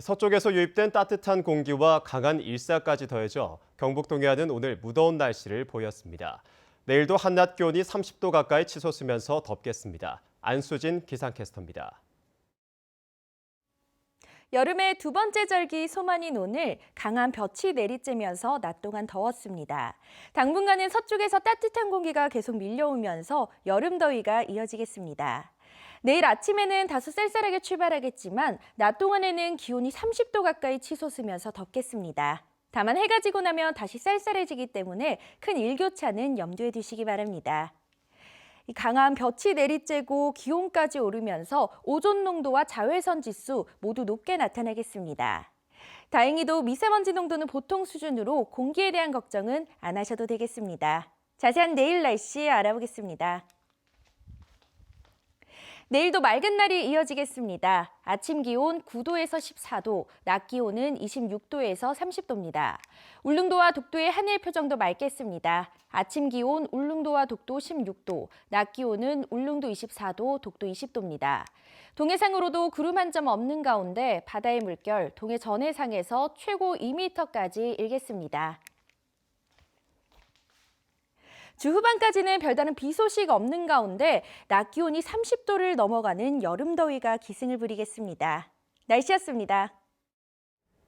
서쪽에서 유입된 따뜻한 공기와 강한 일사까지 더해져 경북 동해안은 오늘 무더운 날씨를 보였습니다. 내일도 한낮 기온이 30도 가까이 치솟으면서 덥겠습니다. 안수진 기상캐스터입니다. 여름의 두 번째 절기 소만인 오늘 강한 볕이 내리쬐면서 낮 동안 더웠습니다. 당분간은 서쪽에서 따뜻한 공기가 계속 밀려오면서 여름 더위가 이어지겠습니다. 내일 아침에는 다소 쌀쌀하게 출발하겠지만 낮 동안에는 기온이 30도 가까이 치솟으면서 덥겠습니다. 다만 해가 지고 나면 다시 쌀쌀해지기 때문에 큰 일교차는 염두에 두시기 바랍니다. 이 강한 볕이 내리쬐고 기온까지 오르면서 오존 농도와 자외선 지수 모두 높게 나타나겠습니다. 다행히도 미세먼지 농도는 보통 수준으로 공기에 대한 걱정은 안 하셔도 되겠습니다. 자세한 내일 날씨 알아보겠습니다. 내일도 맑은 날이 이어지겠습니다. 아침 기온 9도에서 14도, 낮 기온은 26도에서 30도입니다. 울릉도와 독도의 하늘 표정도 맑겠습니다. 아침 기온 울릉도와 독도 16도, 낮 기온은 울릉도 24도, 독도 20도입니다. 동해상으로도 구름 한 점 없는 가운데 바다의 물결 동해 전해상에서 최고 2m까지 일겠습니다. 주 후반까지는 별다른 비 소식 없는 가운데 낮 기온이 30도를 넘어가는 여름 더위가 기승을 부리겠습니다. 날씨였습니다.